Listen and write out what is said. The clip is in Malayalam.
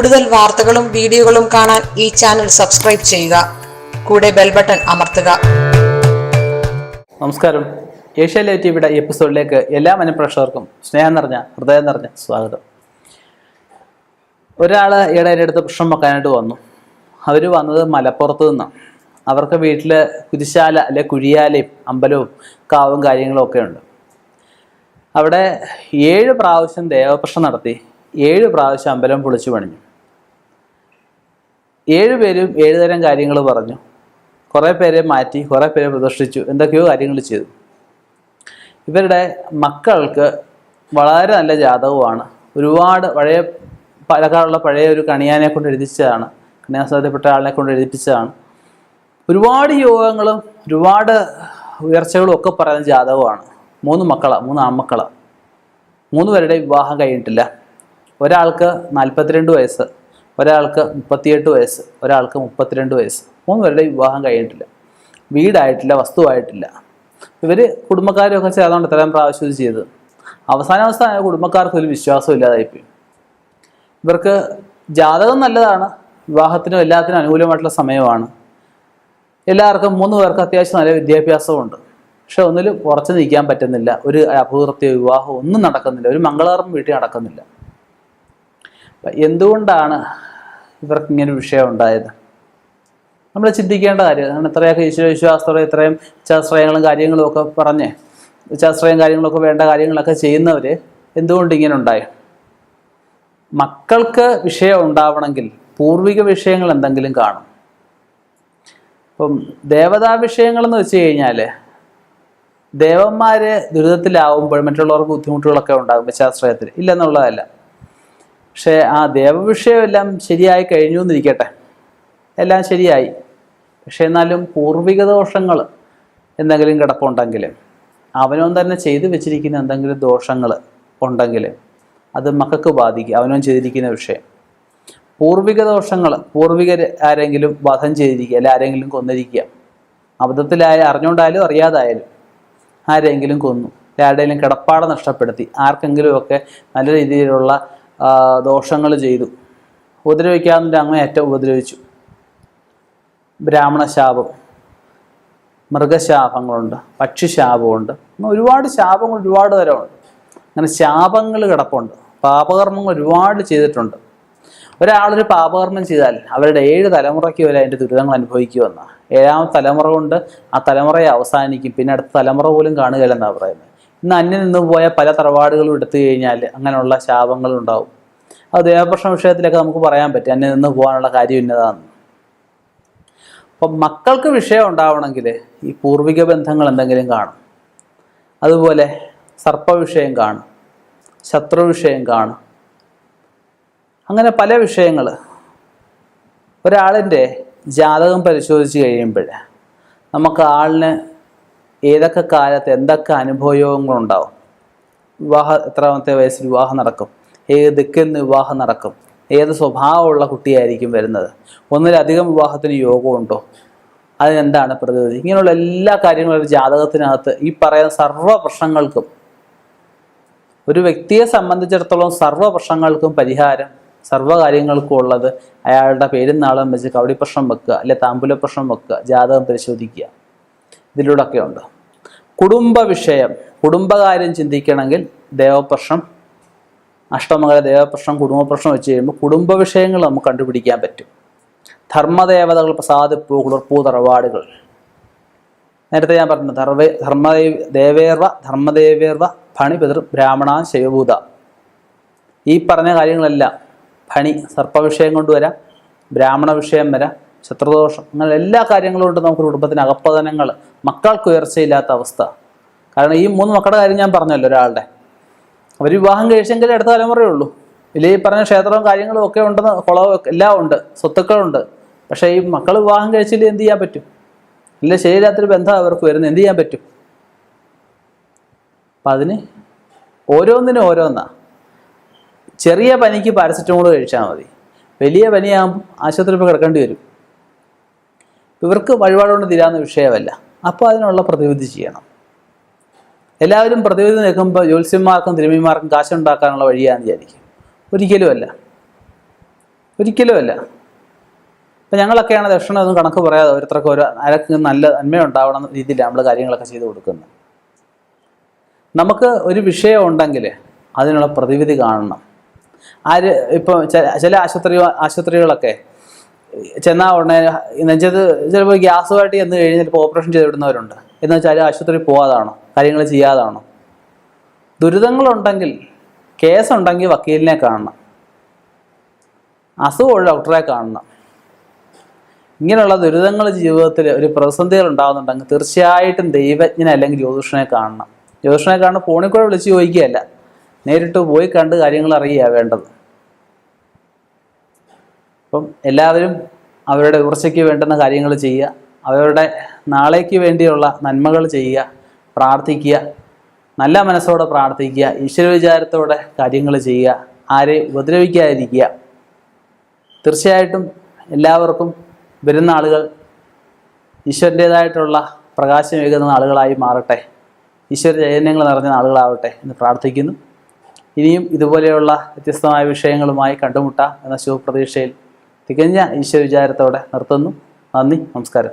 കൂടുതൽ വാർത്തകളും വീഡിയോകളും കാണാൻ ഈ ചാനൽ സബ്സ്ക്രൈബ് ചെയ്യുക. കൂടെ ബെൽ ബട്ടൺ അമർത്തുക. നമസ്കാരം. ഏഷ്യ ലൈവ് ടിവിയുടെ എപ്പിസോഡിലേക്ക് എല്ലാ മനഃപ്രേക്ഷകർക്കും സ്നേഹം നിറഞ്ഞ ഹൃദയം നിറഞ്ഞ സ്വാഗതം. ഒരാൾ എന്റെ അടുത്ത് പ്രശ്നം വെക്കാനായിട്ട് വന്നു. അവർ വന്നത് മലപ്പുറത്ത് നിന്നാണ്. അവർക്ക് വീട്ടിൽ കുരിശാല അല്ലെ കുഴിയാലയും അമ്പലവും കാവും കാര്യങ്ങളും ഒക്കെ ഉണ്ട്. അവിടെ ഏഴ് പ്രാവശ്യം ദേവപ്രശ്നം നടത്തി ഏഴ് പ്രാവശ്യം അമ്പലം പൊളിച്ചു പണിഞ്ഞു. ഏഴ് ഏഴുതരം ഏഴ് തരം കാര്യങ്ങൾ പറഞ്ഞു. കുറേ പേരെ മാറ്റി കുറേ പേരെ പ്രദർശിച്ചു എന്തൊക്കെയോ കാര്യങ്ങൾ ചെയ്തു. ഇവരുടെ മക്കൾക്ക് വളരെ നല്ല ജാതകമാണ് ഒരുപാട് പഴയ പാലക്കാടുള്ള പഴയ ഒരു കണിയാനെ കൊണ്ട് എഴുതിച്ചതാണ്. കന്യാസാധ്യപ്പെട്ട ആളിനെ കൊണ്ട് എഴുതിപ്പിച്ചതാണ്. ഒരുപാട് യോഗങ്ങളും ഒരുപാട് ഉയർച്ചകളും ഒക്കെ പറയുന്ന ജാതകമാണ്. മൂന്ന് മക്കളാണ് മൂന്ന് ആൺമക്കളാണ് മൂന്ന് പേരുടെ വിവാഹം കഴിഞ്ഞിട്ടില്ല. ഒരാൾക്ക് നാൽപ്പത്തിരണ്ട് വയസ്സ്. ഒരാൾക്ക് മുപ്പത്തിയെട്ട് വയസ്സ് ഒരാൾക്ക് മുപ്പത്തിരണ്ട് വയസ്സ്. മൂന്ന് പേരുടെ വിവാഹം കഴിഞ്ഞിട്ടില്ല. വീടായിട്ടില്ല വസ്തുവായിട്ടില്ല. ഇവർ കുടുംബക്കാരൊക്കെ ചേർന്നുകൊണ്ട് ഇത്രയും പ്രാവശ്യം ഇത് ചെയ്തത് അവസാന അവസാന കുടുംബക്കാർക്ക് ഒരു വിശ്വാസം ഇല്ലാതായിപ്പോയി. ഇവർക്ക് ജാതകം നല്ലതാണ് വിവാഹത്തിനും എല്ലാത്തിനും അനുകൂലമായിട്ടുള്ള സമയമാണ്. എല്ലാവർക്കും മൂന്ന് പേർക്ക് അത്യാവശ്യം നല്ല വിദ്യാഭ്യാസമുണ്ട് പക്ഷെ ഒന്നിലും ഉറച്ചു നിൽക്കാൻ പറ്റുന്നില്ല. ഒരു അപകൃത്യ വിവാഹം ഒന്നും നടക്കുന്നില്ല. ഒരു മംഗളകർമ്മം വീട്ടിൽ നടക്കുന്നില്ല. എന്തുകൊണ്ടാണ് ഇവർക്ക് ഇങ്ങനെ വിഷയം ഉണ്ടായത്? നമ്മൾ ചിന്തിക്കേണ്ട കാര്യം കാരണം ഇത്രയൊക്കെ ഈശ്വര വിശ്വാസത്തോടെ ഇത്രയും ശാസ്ത്രയങ്ങളും കാര്യങ്ങളും ഒക്കെ പറഞ്ഞ് ശാസ്ത്രയും കാര്യങ്ങളൊക്കെ വേണ്ട കാര്യങ്ങളൊക്കെ ചെയ്യുന്നവർ എന്തുകൊണ്ട് ഇങ്ങനെ ഉണ്ടായി? മക്കൾക്ക് വിഷയം ഉണ്ടാവണമെങ്കിൽ പൂർവിക വിഷയങ്ങൾ എന്തെങ്കിലും കാണും. ഇപ്പം ദേവതാ വിഷയങ്ങളെന്ന് വെച്ച് കഴിഞ്ഞാൽ ദേവന്മാർ ദുരിതത്തിലാവുമ്പോൾ മറ്റുള്ളവർക്ക് ബുദ്ധിമുട്ടുകളൊക്കെ ഉണ്ടാകും ശാസ്ത്രത്തിൽ ഇല്ലെന്നുള്ളതല്ല. പക്ഷേ ആ ദേവവിഷയമെല്ലാം ശരിയായി കഴിഞ്ഞു എന്നിരിക്കട്ടെ എല്ലാം ശരിയായി. പക്ഷേ എന്നാലും പൂർവിക ദോഷങ്ങൾ എന്തെങ്കിലും കിടപ്പുണ്ടെങ്കിൽ അവനവൻ തന്നെ ചെയ്തു വെച്ചിരിക്കുന്ന എന്തെങ്കിലും ദോഷങ്ങൾ ഉണ്ടെങ്കിൽ അത് മക്കൾക്ക് ബാധിക്കും അവനവൻ ചെയ്തിരിക്കുന്ന വിഷയം. പൂർവിക ദോഷങ്ങൾ പൂർവികർ ആരെങ്കിലും വധം ചെയ്തിരിക്കുക അല്ലെ ആരെങ്കിലും കൊന്നിരിക്കുക അബദ്ധത്തിലായ അറിഞ്ഞുകൊണ്ടായാലും അറിയാതായാലും ആരെങ്കിലും കൊന്നു. ആരുടെയെങ്കിലും കിടപ്പാട് നഷ്ടപ്പെടുത്തി ആർക്കെങ്കിലുമൊക്കെ നല്ല രീതിയിലുള്ള ദോഷങ്ങൾ ചെയ്തു. ഉപദ്രവിക്കാതിന്റെ ഏറ്റവും ഉപദ്രവിച്ചു. ബ്രാഹ്മണശാപം. മൃഗശാപങ്ങളുണ്ട്. പക്ഷിശാപമുണ്ട്. ഒരുപാട് ശാപങ്ങൾ ഒരുപാട് തരമുണ്ട്. അങ്ങനെ ശാപങ്ങൾ കിടപ്പുണ്ട്. പാപകർമ്മങ്ങൾ ഒരുപാട് ചെയ്തിട്ടുണ്ട്. ഒരാളൊരു പാപകർമ്മം ചെയ്താൽ അവരുടെ ഏഴ് തലമുറയ്ക്ക് വരെ അതിന്റെ ദുരിതങ്ങൾ അനുഭവിക്കുമെന്നാണ്. ഏഴാമത്തെ തലമുറ കൊണ്ട് ആ തലമുറയെ അവസാനിക്കും. പിന്നെ അടുത്ത തലമുറ പോലും കാണുകയില്ലെന്നാണ് പറയുന്നത്. ഇന്ന് അന്യം നിന്ന് പോയ പല തറവാടുകളും എടുത്തു കഴിഞ്ഞാൽ അങ്ങനെയുള്ള ശാപങ്ങൾ ഉണ്ടാവും. അത് ദേവപ്രശ്ന വിഷയത്തിലൊക്കെ നമുക്ക് പറയാൻ പറ്റും. അന്യം നിന്ന് പോകാനുള്ള കാര്യം ഇന്നതാണ് അപ്പം മക്കൾക്ക് വിഷയം ഉണ്ടാവണമെങ്കിൽ ഈ പൂർവിക ബന്ധങ്ങൾ എന്തെങ്കിലും കാണും. അതുപോലെ സർപ്പവിഷയം കാണും. ശത്രു വിഷയം കാണും. അങ്ങനെ പല വിഷയങ്ങൾ. ഒരാളിന്റെ ജാതകം പരിശോധിച്ച് കഴിയുമ്പോൾ നമുക്ക് ആളിന് ഏതൊക്കെ കാലത്ത് എന്തൊക്കെ അനുഭവങ്ങളുണ്ടാവും? വിവാഹ എത്രാമത്തെ വയസ്സിൽ വിവാഹം നടക്കും? ഏത് ദിക്കിൽ വിവാഹം നടക്കും? ഏത് സ്വഭാവമുള്ള കുട്ടിയായിരിക്കും വരുന്നത്? ഒന്നിലധികം വിവാഹത്തിന് യോഗമുണ്ടോ? അതിനെന്താണ് പ്രതിവിധി ഇങ്ങനെയുള്ള എല്ലാ കാര്യങ്ങളും ഒരു ജാതകത്തിനകത്ത് ഈ പറയുന്ന സർവ പ്രശ്നങ്ങൾക്കും ഒരു വ്യക്തിയെ സംബന്ധിച്ചിടത്തോളം സർവ പ്രശ്നങ്ങൾക്കും പരിഹാരം സർവ കാര്യങ്ങൾക്കും ഉള്ളത് അയാളുടെ പേരും നാളും വെച്ച് കവടി പ്രശ്നം വെക്കുക അല്ലെ താമ്പുല പ്രശ്നം വെക്കുക ജാതകം പരിശോധിക്കുക. ഇതിലൂടെയൊക്കെ ഉണ്ട് കുടുംബ വിഷയം കുടുംബകാര്യം ചിന്തിക്കണമെങ്കിൽ ദേവപ്രശ്നം അഷ്ടമകര ദേവപ്രശ്നം കുടുംബപ്രശ്നം വെച്ച് കഴിയുമ്പോൾ കുടുംബ വിഷയങ്ങൾ നമുക്ക് കണ്ടുപിടിക്കാൻ പറ്റും. ധർമ്മദേവതകൾ പ്രസാദിപ്പൂ കുളിർപ്പൂ തറവാടുകൾ നേരത്തെ ഞാൻ പറഞ്ഞു ധർവേ ധർമ്മദേവ ദേവേർവ ധർമ്മദേവേർവ ഭണി പിതൃ ബ്രാഹ്മണ ശൈവഭൂത. ഈ പറഞ്ഞ കാര്യങ്ങളെല്ലാം ഫണി സർപ്പവിഷയം കൊണ്ടുവരാം ബ്രാഹ്മണ വിഷയം വരാം ശത്രുദോഷം അങ്ങനെ എല്ലാ കാര്യങ്ങളും കൊണ്ട് നമുക്ക് കുടുംബത്തിന് അകപ്പതനങ്ങൾ മക്കൾക്ക് ഉയർച്ചയില്ലാത്ത അവസ്ഥ. കാരണം ഈ മൂന്ന് മക്കളുടെ കാര്യം ഞാൻ പറഞ്ഞല്ലോ ഒരാളുടെ. അവർ വിവാഹം കഴിച്ചെങ്കിൽ അടുത്ത തലമുറയേ ഉള്ളൂ. ഇല്ല ഈ പറഞ്ഞ ക്ഷേത്രവും കാര്യങ്ങളും ഒക്കെ ഉണ്ടെന്ന് കുളവും എല്ലാം ഉണ്ട് സ്വത്തുക്കളുണ്ട്. പക്ഷേ ഈ മക്കൾ വിവാഹം കഴിച്ചില്ല എന്ത് ചെയ്യാൻ പറ്റും? ഇല്ല ശരിയില്ലാത്തൊരു ബന്ധം അവർക്ക് വരുന്നത് എന്ത് ചെയ്യാൻ പറ്റും? അപ്പം അതിന് ഓരോന്നിനും ഓരോന്നാ. ചെറിയ പനിക്ക് പാരസെറ്റമോൾ കഴിച്ചാൽ മതി. വലിയ പനിയാകുമ്പോൾ ആശുപത്രിയിൽ കിടക്കേണ്ടി വരും. ഇവർക്ക് വഴിപാടുകൊണ്ട് തീരാവുന്ന വിഷയമല്ല. അപ്പോൾ അതിനുള്ള പ്രതിവിധി ചെയ്യണം. എല്ലാവരും പ്രതിവിധി നിൽക്കുമ്പോൾ ജ്യോത്സ്യന്മാർക്കും തിരുമിമാർക്കും കാശുണ്ടാക്കാനുള്ള വഴിയാണെന്ന് വിചാരിക്കും. ഒരിക്കലുമല്ല. ഒരിക്കലുമല്ല. ഇപ്പം ഞങ്ങളൊക്കെയാണ് ദക്ഷിണ ഒന്നും കണക്ക് പറയാതെ ഓരോരുത്തർക്ക് ഓരോ അരക്ക് നല്ല നന്മയുണ്ടാവണം രീതിയിലാണ് നമ്മൾ കാര്യങ്ങളൊക്കെ ചെയ്തു കൊടുക്കുന്നത്. നമുക്ക് ഒരു വിഷയം ഉണ്ടെങ്കിൽ അതിനുള്ള പ്രതിവിധി കാണണം. ആര് ഇപ്പോൾ ചില ആശുപത്രി ആശുപത്രികളൊക്കെ ചെന്നാൽ ഉടനെ എന്നുവെച്ചത് ചിലപ്പോൾ ഗ്യാസുമായിട്ട് ചെന്ന് കഴിഞ്ഞ് ഓപ്പറേഷൻ ചെയ്ത് വിടുന്നവരുണ്ട്. എന്ന് വെച്ചാൽ ആശുപത്രി പോകാതാണോ കാര്യങ്ങൾ ചെയ്യാതാണോ? ദുരിതങ്ങളുണ്ടെങ്കിൽ കേസുണ്ടെങ്കിൽ വക്കീലിനെ കാണണം. അസുഖമുള്ള ഡോക്ടറെ കാണണം. ഇങ്ങനെയുള്ള ദുരിതങ്ങൾ ജീവിതത്തിൽ ഒരു പ്രതിസന്ധികൾ ഉണ്ടാകുന്നുണ്ടെങ്കിൽ തീർച്ചയായിട്ടും ദൈവജ്ഞനെ അല്ലെങ്കിൽ ജ്യോതിഷനെ കാണണം. ജ്യോതിഷനെ കാണുന്ന ഫോണിൽ കൂടെ വിളിച്ച് ചോദിക്കുകയല്ല. നേരിട്ട് പോയി കണ്ട് കാര്യങ്ങൾ അറിയുക വേണ്ടത്. അപ്പം എല്ലാവരും അവരുടെ ഉയർച്ചയ്ക്ക് വേണ്ടുന്ന കാര്യങ്ങൾ ചെയ്യുക. അവരുടെ നാളേക്ക് വേണ്ടിയുള്ള നന്മകൾ ചെയ്യുക പ്രാർത്ഥിക്കുക നല്ല മനസ്സോടെ പ്രാർത്ഥിക്കുക ഈശ്വര വിചാരത്തോടെ കാര്യങ്ങൾ ചെയ്യുക ആരെയും ഉപദ്രവിക്കാതിരിക്കുക. തീർച്ചയായിട്ടും എല്ലാവർക്കും വരുന്ന ആളുകൾ ഈശ്വരന്റേതായിട്ടുള്ള പ്രകാശമേകുന്ന ആളുകളായി മാറട്ടെ. ഈശ്വര ചൈതന്യങ്ങൾ നിറഞ്ഞ ആളുകളാവട്ടെ എന്ന് പ്രാർത്ഥിക്കുന്നു. ഇനിയും ഇതുപോലെയുള്ള വ്യത്യസ്തമായ വിഷയങ്ങളുമായി കണ്ടുമുട്ടാം എന്ന ശുഭപ്രതീക്ഷയിൽ തികഞ്ഞ ഈശ്വര വിചാരത്തോടെ നിർത്തുന്നു. നന്ദി നമസ്കാരം.